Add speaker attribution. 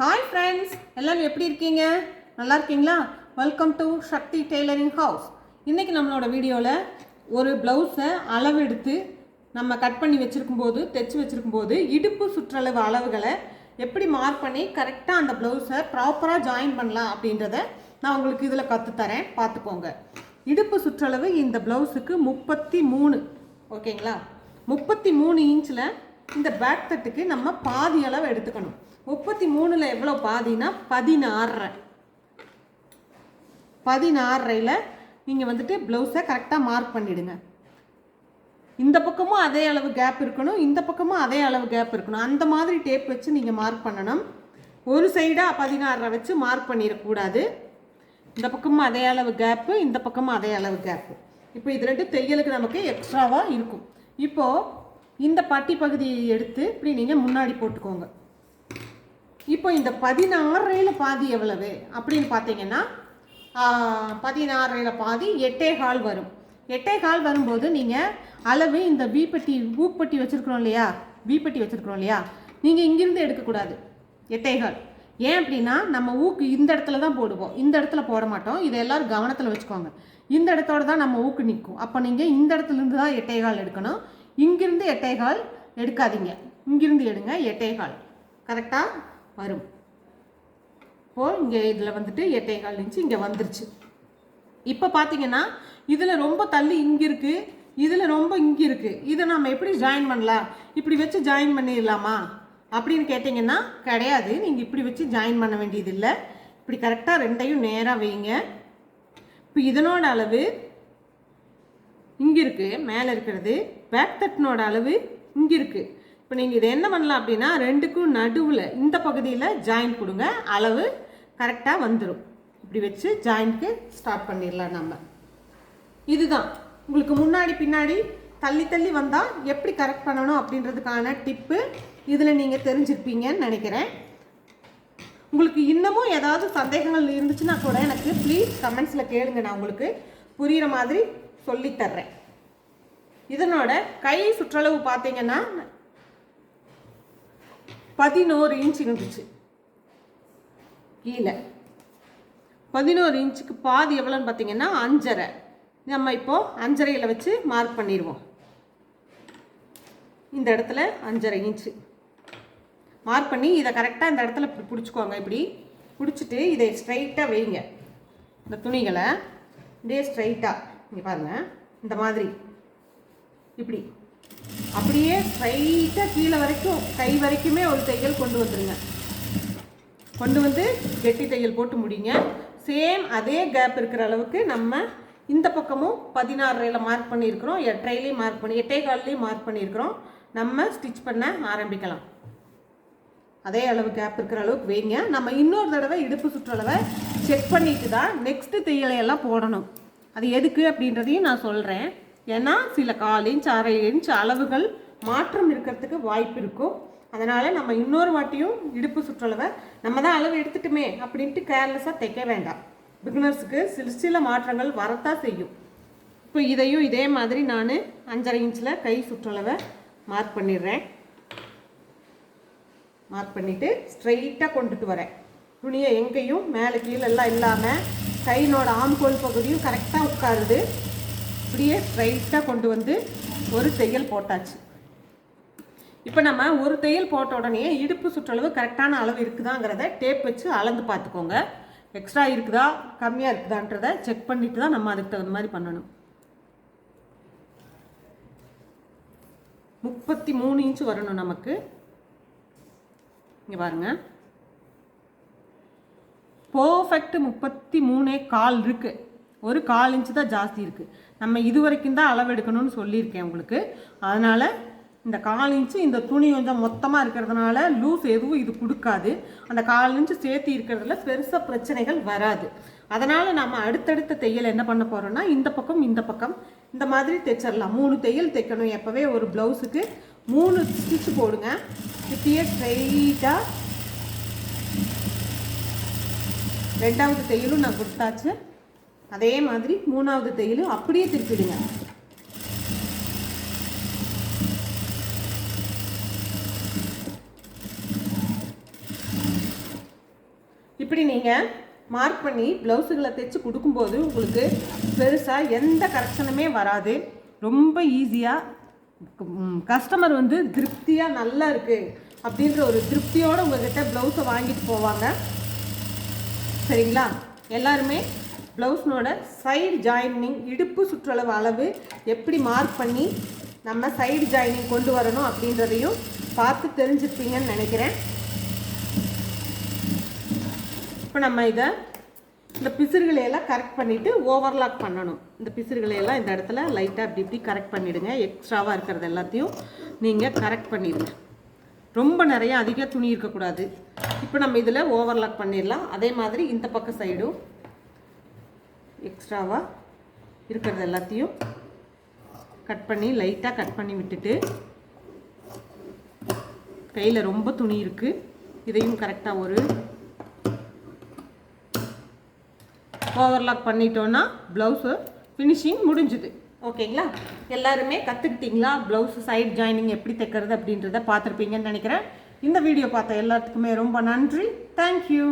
Speaker 1: hi friends எல்லோரும் எப்படி இருக்கீங்க நல்லா இருக்கீங்களா welcome to Sakthi tailoring house இன்றைக்கி நம்மளோட வீடியோவில் ஒரு ப்ளவுஸை அளவெடுத்து நம்ம கட் பண்ணி வச்சுருக்கும் போது தைச்சி வச்சுருக்கும் போது இடுப்பு சுற்றளவு அளவுகளை எப்படி மார்க் பண்ணி கரெக்டாக அந்த ப்ளவுஸை ப்ராப்பராக ஜாயின் பண்ணலாம் அப்படின்றத நான் உங்களுக்கு இதில் கற்றுத்தரேன் பார்த்துக்கோங்க இடுப்பு சுற்றளவு இந்த ப்ளவுஸுக்கு முப்பத்தி மூணு ஓகேங்களா முப்பத்தி மூணு இன்ச்சில் இந்த பேக் தட்டுக்கு நம்ம பாதி அளவு எடுத்துக்கணும் முப்பத்தி மூணில் எவ்வளோ பாதினா பதினாறரை பதினாறரையில் நீங்கள் வந்துட்டு ப்ளவுஸை கரெக்டாக மார்க் பண்ணிவிடுங்க இந்த பக்கமும் அதே அளவு கேப் இருக்கணும் இந்த பக்கமும் அதே அளவு கேப் இருக்கணும் அந்த மாதிரி டேப் வச்சு நீங்கள் மார்க் பண்ணணும் ஒரு சைடாக பதினாறரை வச்சு மார்க் பண்ணிடக்கூடாது இந்த பக்கமும் அதே அளவு கேப்பு இந்த பக்கமும் அதே அளவு கேப்பு இப்போ இது ரெண்டு தையலுக்கு நமக்கு எக்ஸ்ட்ராவாக இருக்கும் இப்போது இந்த பட்டி பகுதியை எடுத்து இப்படி நீங்கள் முன்னாடி போட்டுக்கோங்க இப்போ இந்த பதினாறில் பாதி எவ்வளவு அப்படின்னு பார்த்தீங்கன்னா பதினாறில் பாதி எட்டே கால் வரும் எட்டே கால் வரும்போது நீங்கள் அளவு இந்த பீப்பட்டி ஊப்பட்டி வச்சுருக்குறோம் இல்லையா பீப்பட்டி வச்சுருக்குறோம் இல்லையா நீங்கள் இங்கிருந்து எடுக்கக்கூடாது எட்டே கால் ஏன் அப்படின்னா நம்ம ஊக்கு இந்த இடத்துல தான் போடுவோம் இந்த இடத்துல போட மாட்டோம் இதை எல்லோரும் கவனத்தில் வச்சுக்கோங்க இந்த இடத்தோட தான் நம்ம ஊக்கு நிற்கும் அப்போ நீங்கள் இந்த இடத்துலேருந்து தான் எட்டே கால் எடுக்கணும் இங்கிருந்து எட்டேகால் எடுக்காதீங்க இங்கிருந்து எடுங்க எட்டேகால் கரெக்டாக வரும் இப்போ இங்கே இதில் வந்துட்டு எட்டேகால் இன்ச்சு இங்கே வந்துருச்சு இப்போ பார்த்தீங்கன்னா இதில் ரொம்ப தள்ளி இங்கே இருக்குது இதில் ரொம்ப இங்கே இருக்குது இதை நம்ம எப்படி ஜாயின் பண்ணலாம் இப்படி வச்சு ஜாயின் பண்ணிடலாமா அப்படின்னு கேட்டிங்கன்னா கிடையாது நீங்கள் இப்படி வச்சு ஜாயின் பண்ண வேண்டியதில்லை இப்படி கரெக்டாக ரெண்டையும் நேராக வைங்க இப்போ இதனோட அளவு இங்கே இருக்குது மேலே இருக்கிறது பேக் தட்டினோட அளவு இங்கே இருக்குது இப்போ நீங்கள் இதை என்ன பண்ணலாம் அப்படின்னா ரெண்டுக்கும் நடுவில் இந்த பகுதியில் ஜாயின் கொடுங்க அளவு கரெக்டாக வந்துடும் இப்படி வச்சு ஜாயின்க்கு ஸ்டார்ட் பண்ணிடலாம் நம்ம இதுதான் உங்களுக்கு முன்னாடி பின்னாடி தள்ளி தள்ளி வந்தால் எப்படி கரெக்ட் பண்ணணும் அப்படின்றதுக்கான டிப்பு இதில் நீங்கள் தெரிஞ்சிருப்பீங்கன்னு நினைக்கிறேன் உங்களுக்கு இன்னமும் ஏதாவது சந்தேகங்கள் இருந்துச்சுன்னா கூட எனக்கு ப்ளீஸ் கமெண்ட்ஸில் கேளுங்க நான் உங்களுக்கு புரிகிற மாதிரி சொல்லித்தர்றேன் இதனோட கை சுற்றளவு பார்த்தீங்கன்னா பதினோரு இன்ச் இருந்துச்சு கீழே பதினோரு இன்ச்சுக்கு பாதி எவ்வளோன்னு பார்த்தீங்கன்னா அஞ்சரை நம்ம இப்போது அஞ்சரையில் வச்சு மார்க் பண்ணிடுவோம் இந்த இடத்துல அஞ்சரை இன்ச்சு மார்க் பண்ணி இதை கரெக்டாக இந்த இடத்துல இப்படி பிடிச்சிக்கோங்க இப்படி பிடிச்சிட்டு இதை ஸ்ட்ரைட்டாக வைங்க இந்த துணிகளை இதே ஸ்ட்ரைட்டாக இங்கே பாருங்கள் இந்த மாதிரி இப்படி அப்படியே ஸ்ட்ரைட்டாக கீழே வரைக்கும் கை வரைக்குமே ஒரு தையல் கொண்டு வந்துடுங்க கொண்டு வந்து கெட்டி தையல் போட்டு முடிங்க சேம் அதே கேப் இருக்கிற அளவுக்கு நம்ம இந்த பக்கமும் பதினாறுல மார்க் பண்ணியிருக்கிறோம் எட்டரைலையும் மார்க் பண்ணி எட்டே கால்லையும் மார்க் பண்ணியிருக்கிறோம் நம்ம ஸ்டிச் பண்ண ஆரம்பிக்கலாம் அதே அளவு கேப் இருக்கிற அளவுக்கு வைங்க நம்ம இன்னொரு தடவை இடுப்பு சுற்றளவை செக் பண்ணிட்டு தான் நெக்ஸ்ட்டு தையலையெல்லாம் போடணும் அது எதுக்கு அப்படின்றதையும் நான் சொல்கிறேன் ஏன்னா சில கால் இன்ச் அரை இன்ச் அளவுகள் மாற்றம் இருக்கிறதுக்கு வாய்ப்பு இருக்கும் அதனால் நம்ம இன்னொரு வாட்டியும் இடுப்பு சுற்றளவை நம்ம தான் அளவு எடுத்துட்டுமே அப்படின்ட்டு கேர்லெஸ்ஸாக தைக்க வேண்டாம் பிகினர்ஸுக்கு சில சில மாற்றங்கள் வரத்தான் செய்யும் இப்போ இதையும் இதே மாதிரி நான் அஞ்சரை இன்ச்சில் கை சுற்றளவை மார்க் பண்ணிடுறேன் மார்க் பண்ணிவிட்டு ஸ்ட்ரைட்டாக கொண்டுட்டு வரேன் துணியை எங்கேயும் மேலே கீழெல்லாம் இல்லாமல் கையினோட ஆம்கோல் பகுதியும் கரெக்டாக உட்காருது இப்படியே ஸ்ட்ரைட்டாக கொண்டு வந்து ஒரு தையல் போட்டாச்சு இப்போ நம்ம ஒரு தையல் போட்ட உடனே இடுப்பு சுற்றளவு கரெக்டான அளவு இருக்குதாங்கிறத டேப் வச்சு அளந்து பார்த்துக்கோங்க எக்ஸ்ட்ரா இருக்குதா கம்மியாக இருக்குதான்றதை செக் பண்ணிட்டு தான் நம்ம அதுக்கு தகுந்த மாதிரி பண்ணணும் முப்பத்தி மூணு இன்ச்சு வரணும் நமக்கு இங்கே பாருங்க பர்ஃபெக்ட் முப்பத்தி மூணே கால் இருக்குது ஒரு கால் இன்ச்சு தான் ஜாஸ்தி இருக்குது நம்ம இது வரைக்கும் தான் அளவெடுக்கணும்னு சொல்லியிருக்கேன் உங்களுக்கு அதனால் இந்த கால் இன்ச்சு இந்த துணி கொஞ்சம் மொத்தமாக இருக்கிறதுனால லூஸ் எதுவும் இது கொடுக்காது அந்த கால் இன்ச்சு சேர்த்து இருக்கிறதுல பெருசாக பிரச்சனைகள் வராது அதனால் நம்ம அடுத்தடுத்த தையல் என்ன பண்ண போகிறோம்னா இந்த பக்கம் இந்த பக்கம் இந்த மாதிரி தைச்சிடலாம் மூணு தையல் தைக்கணும் எப்போவே ஒரு ப்ளவுஸுக்கு மூணு ஸ்டிச்சு போடுங்க சுற்றியே ஸ்ட்ரைட்டாக ரெண்டாவது தையலும் நான் கொடுத்தாச்சு அதே மாதிரி மூணாவது தையல் அப்படியே திருப்பிடுங்க இப்படி நீங்கள் மார்க் பண்ணி ப்ளவுஸுகளை தைச்சி கொடுக்கும்போது உங்களுக்கு பெருசாக எந்த கரெக்ஷனுமே வராது ரொம்ப ஈஸியாக கஸ்டமர் வந்து திருப்தியாக நல்லா இருக்குது அப்படின்ற ஒரு திருப்தியோடு உங்கள்கிட்ட ப்ளவுஸை வாங்கிட்டு போவாங்க சரிங்களா எல்லாருமே ப்ளவுஸ்னோட சைடு ஜாயினிங் இடுப்பு சுற்றளவு அளவு எப்படி மார்க் பண்ணி நம்ம சைடு ஜாயினிங் கொண்டு வரணும் அப்படின்றதையும் பார்த்து தெரிஞ்சுப்பீங்கன்னு நினைக்கிறேன் இப்போ நம்ம இதை இந்த பிசிறுகளையெல்லாம் கரெக்ட் பண்ணிவிட்டு ஓவர்லாக் பண்ணணும் இந்த பிசிறுகளையெல்லாம் இந்த இடத்துல லைட்டாக இப்படி இப்படி கரெக்ட் பண்ணிவிடுங்க எக்ஸ்ட்ராவாக இருக்கிறது எல்லாத்தையும் நீங்கள் கரெக்ட் பண்ணிடுங்க ரொம்ப நிறைய அதிக துணி இருக்கக்கூடாது இப்போ நம்ம இதில் ஓவர்லாக் பண்ணிடலாம் அதே மாதிரி இந்த பக்கம் சைடும் எக்ஸ்ட்ராவாக இருக்கிறது எல்லாத்தையும் கட் பண்ணி லைட்டாக கட் பண்ணி விட்டுட்டு கையில் ரொம்ப துணி இருக்குது இதையும் கரெக்டாக ஒரு ஓவர்லாக் பண்ணிட்டோன்னா ப்ளவுஸு ஃபினிஷிங் முடிஞ்சுது ஓகேங்களா எல்லாருமே கற்றுக்கிட்டீங்களா ப்ளவுஸ் சைட் ஜாயினிங் எப்படி தைக்கிறது அப்படின்றத பார்த்துருப்பீங்கன்னு நினைக்கிறேன் இந்த வீடியோ பார்த்த எல்லாத்துக்குமே ரொம்ப நன்றி தேங்க்யூ